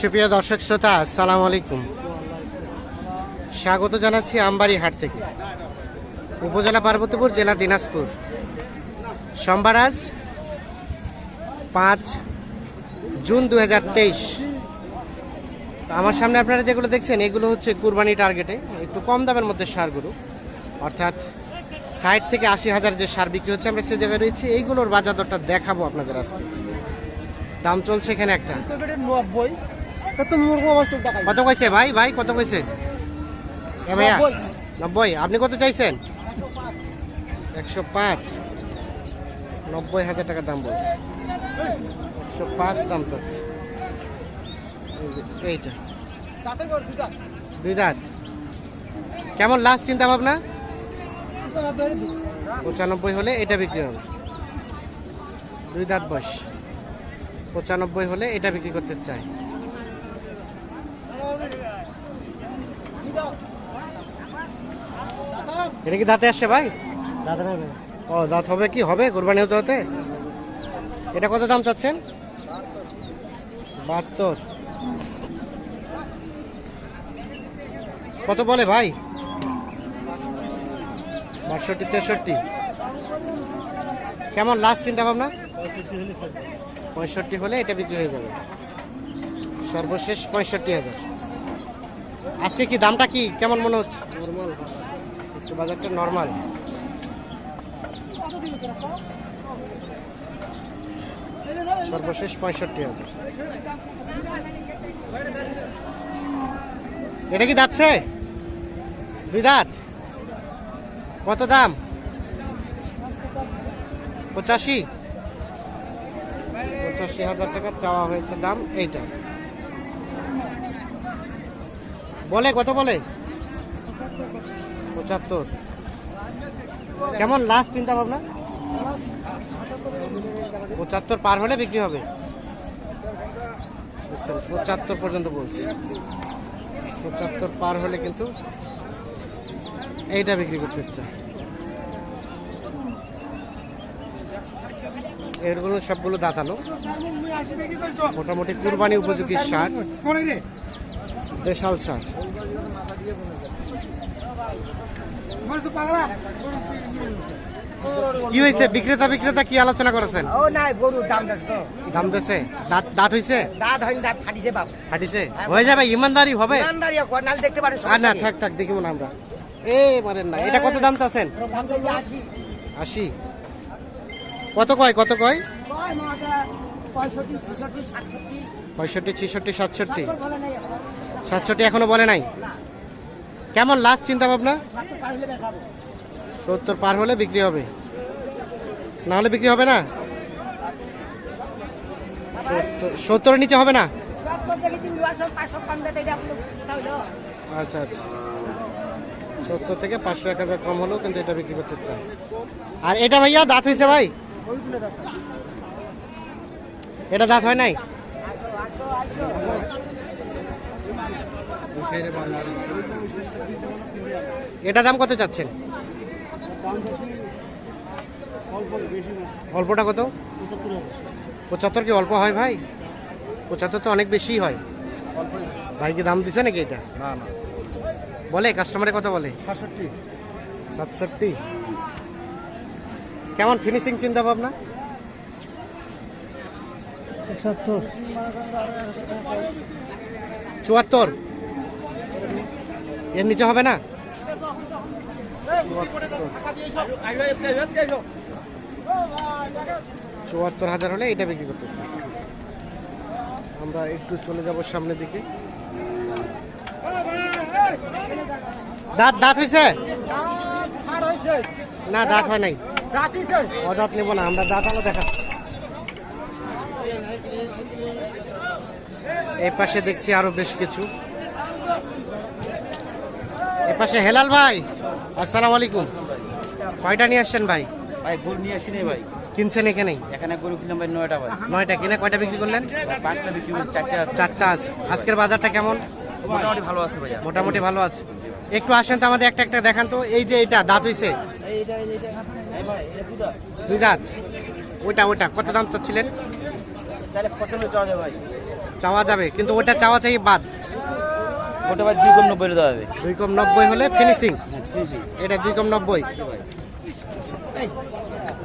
সুপ্রিয় দর্শক শ্রোতা, আসসালামু আলাইকুম। স্বাগত জানাচ্ছি আমবাড়ি হাট থেকে। উপজেলা পার্বতীপুর, জেলা দিনাজপুর। সোমবার আজ পাঁচ জুন দু হাজার তেইশ। আমার সামনে আপনারা যেগুলো দেখছেন, এগুলো হচ্ছে কুরবানি টার্গেটে। একটু কম দামের মধ্যে সারগুলো অর্থাৎ ষাট থেকে আশি হাজার যে সার বিক্রি হচ্ছে, আমরা সে জায়গায় রয়েছি। এইগুলোর বাজার দরটা দেখাবো আপনাদের আজকে। দাম চলছে এখানে একটা। কত কইছে ভাই? ভাই কত কইছে? এ ভাইয়া নব্বই। আপনি কত চাইছেন? একশো পাঁচ। নব্বই হাজার টাকা দাম বলছে। একশো পাঁচ দাম চাচ্ছে। এইটা। দুই দাঁত। কেমন লাস্ট চিন্তা ভাবনা পঁচানব্বই হলে এটা বিক্রি হবে। দুই দাঁত বয়স। পঁচানব্বই হলে এটা বিক্রি করতে চাই এটা কি দাঁতে আসছে ভাই? দাদা নেবে ও দাঁত হবে কি? হবে? কোরবানি হতে হতে? এটা কত দাম চাচ্ছেন? বাহাত্তর। কত বলে ভাই? বাষট্টি তেষট্টি। কেমন লাস্ট চিন্তা ভাবনা পঁয়ষট্টি হলে এটা বিক্রি হয়ে যাবে। সর্বশেষ পঁয়ষট্টি হাজার। আজকে কি দামটা কি? কেমন মনে হচ্ছে? একটু বাজারটা নর্মাল সর্বশেষ পঁয়ষট্টি হাজার। এটা কি যাচ্ছে দুই দাঁত? কত দাম? পঁচাশি? পঁচাশি হাজার টাকা চাওয়া হয়েছে দাম এইটা। বলে কত বলে? পঁচাত্তর। কেমন লাস্ট চিন্তা ভাবনা পঁচাত্তর পার হলে বিক্রি হবে। আচ্ছা, পঁচাত্তর পর্যন্ত বলছি। পঁচাত্তর পার হলে কিন্তু এইটা বিক্রি করতে চাই এরগুলো সবগুলো দাঁতালো। মোটামুটি কুরবানি উপযোগী সার। দেশাল সার কি হয়েছে? বিক্রেতা বিক্রেতা কি আলোচনা করেছেন? ও নাই গরু দাম তো। দাম দাঁত দাঁত হইছে দাঁত হয়নি দাঁত ফাটিছে হয়ে যাবে ইমানদারি হবে। ইমানদারি কর্নাল দেখতে পারে আর না থাক থাক দেখি মনে আমরা। এ মারেন না এটা কত দাম চাচ্ছেন? আশি। কত কয় কত কয়? কয় পঁয়ষট্টি ছেষট্টি সাতষট্টি। পঁয়ষট্টি ছিষট্টি সাতষট্টি। সাতষট্টি এখনও বলে নাই? কেমন লাস্ট চিন্তা ভাবনা সত্তর পার হলে বিক্রি হবে। না হলে বিক্রি হবে না? সত্তরের নিচে হবে না? আচ্ছা আচ্ছা। সত্তর থেকে পাঁচশো, এক হাজার কম হলেও কিন্তু এটা বিক্রি করতে চাই আর এটা ভাইয়া দাঁত হয়েছে ভাই? এটা দাঁত হয় নাই? এটা দাম কত চাচ্ছেন? অল্পটা কত? পঁচাত্তর কি অল্প হয় ভাই? পঁচাত্তর তো অনেক বেশি হয়। ভাই কি দাম দিছে নাকি এটা? না না। বলে কাস্টমারে কত বলে। সাতষট্টি। সাতষট্টি। কেমন ফিনিশিং চিন্তা ভাবনা? সত্তর চুয়াত্তর? এর নিচে হবে না? চুয়াত্তর হাজার হলে এটা বিক্রি করতে চাই আমরা একটু চলে যাব সামনের দিকে। দাঁত দাঁত হয়েছে না, দাঁত হয় নাই। অদাঁত নেব না, আমরা দাঁত আলো দেখা এই পাশে দেখছি আরও বেশ কিছু। পাশে হেলাল ভাই আসসালামু আলাইকুম। কয়টা নিয়ে আসছেন ভাই? ভাই গরু নিয়ে আসি নাই ভাই। কিনছেন এখানে? এখানে গরু কিনলাম ভাই নয়টা ভাই। নয়টা কিনে কয়টা বিক্রি করলেন? পাঁচটা বিক্রি করছি চারটে আছে। চারটা আছে। আজকের বাজারটা কেমন? মোটামুটি ভালো আছে ভাইয়া। মোটামুটি ভালো আছে। একটু আসেন তো আমাদের একটা একটা দেখান তো। এই যে এটা দাঁত হইছে? দুই দাঁত? ওইটা ওইটা কত দাম চাচ্ছিলেন? চাইলে পছন্দ চাওয়া চাওয়া যাবে কিন্তু ওটা চাওয়া চাই বাদ। ওটা ভাই দুই কম নব্বই দেওয়া দুই কম নব্বই হলে ফিনিশিং হ্যাঁ এটা দুই কম নব্বই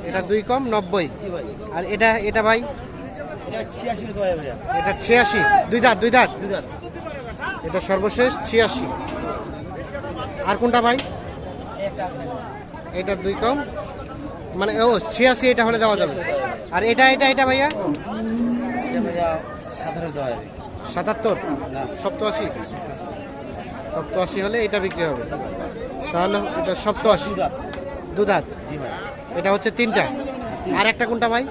এটা দুই কম নব্বই আর এটা এটা ভাই? এটা ছিয়াশি দুই দাঁত দুই দাঁত? এটা সর্বশেষ ছিয়াশি। আর কোনটা ভাই? এটা দুই কম মানে ও ছিয়াশি এটা হলে দেওয়া যাবে। আর এটা এটা এটা ভাইয়া সাতাত্তর? সপ্তআশি? সপ্তআশি হলে এটা বিক্রি হবে। তাহলে এটা সপ্তআশি। দুধাত জি ভাই। এটা হচ্ছে তিনটা। আর একটা কোনটা ভাই?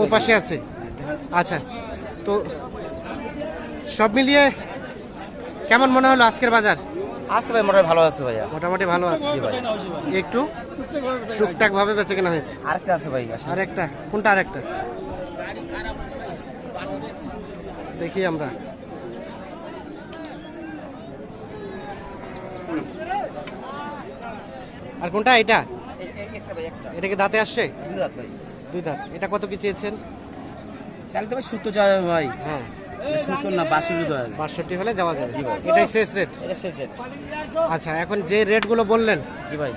ও পাশে আছে। আচ্ছা। তো সব মিলিয়ে কেমন মনে হলো আজকের বাজার? আছে ভাই মোটামুটি ভালো আছে ভাইয়া। মোটামুটি ভালো আছে। ভাই একটু টুকটাক ভাবে বেঁচে কেনা হয়েছে? আরেকটা আছে ভাই আসেন। আর কোনটা আর একটা দেখি আমরা। আর কোনটা এটা? এটা কি দাঁতে আসছে? দুই দাঁত ভাই। দুই দাঁত। এটা কত কি চেয়েছেন? চালিত ভাই সুতো চাওয়া ভাই। হ্যাঁ। সত্তর না বাষট্টি দেওয়া বাষট্টি হলে দেওয়া যাবে। এটাই শেষ রেট এটা শেষ রেট আচ্ছা এখন যে রেটগুলো বললেন জি ভাই।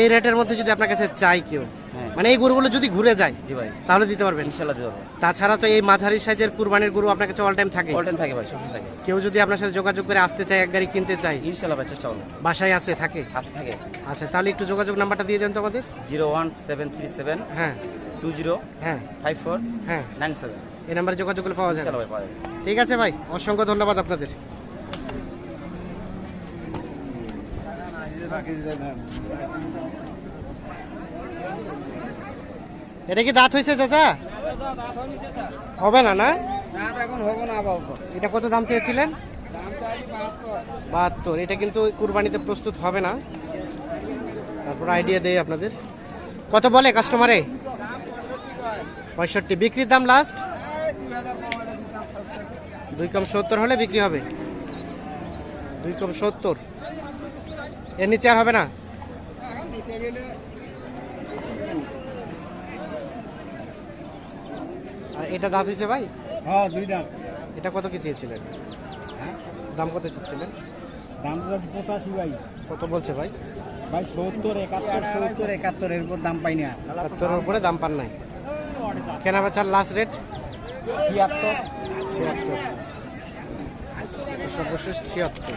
এই রেটের মধ্যে যদি আপনার কাছে চাই কেউ হ্যাঁ। মানে এই গরুগুলো যদি ঘুরে যায় জি ভাই। তাহলে দিতে পারবেন? তাছাড়া তো এই মাঝারি সাইজের কুরবানির গরু আপনার কাছে অল টাইম থাকে। অল টাইম থাকে ভাই সবসময় থাকে। কেউ যদি আপনার সাথে যোগাযোগ করে আসতে চায় এক গাড়ি কিনতে চায় ইনশাল্লাহ ভাই চেষ্টা করব। বাসায় আছে থাকে? থাকে। আচ্ছা তাহলে একটু যোগাযোগ নাম্বারটা দিয়ে দেন তো আমাদের। Zero one seven three seven হ্যাঁ। টু জিরো হ্যাঁ। ফাইভ ফোর হ্যাঁ। Nine seven. এই নাম্বারে যোগাযোগ করলে পাওয়া যাবে। ইনশাল্লাহ ভাই পাওয়া যাবে। ঠিক আছে ভাই অসংখ্য ধন্যবাদ আপনাদের। এটা কি দাঁত হয়েছে চাচা? হবে না না? এটা কত দাম চেয়েছিলেন? বাহাত্তর। এটা কিন্তু কুরবানিতে প্রস্তুত হবে না। তারপর আইডিয়া দেয় আপনাদের। কত বলে কাস্টমারে পঁয়ষট্টি বিক্রির দাম লাস্ট দুই কম সত্তর হলে বিক্রি হবে। দুই কম সত্তর। এর নিচে আর হবে না? আর এটা দাঁত হয়েছে ভাই? হ্যাঁ দুই দাম এটা কত কি চেয়েছিলেন হ্যাঁ? দাম কত চেয়েছিলেন দাম পঁচাশি ভাই। কত বলছে ভাই? ভাই সত্তর একাত্তর সত্তর একাত্তর এরপর দাম পাই না। সত্তরের উপরে দাম পান নাই। কেনা বেচার লাস্ট রেট ছিয়াত্তর ছিয়াত্তর। সর্বশেষ ছিয়াত্তর।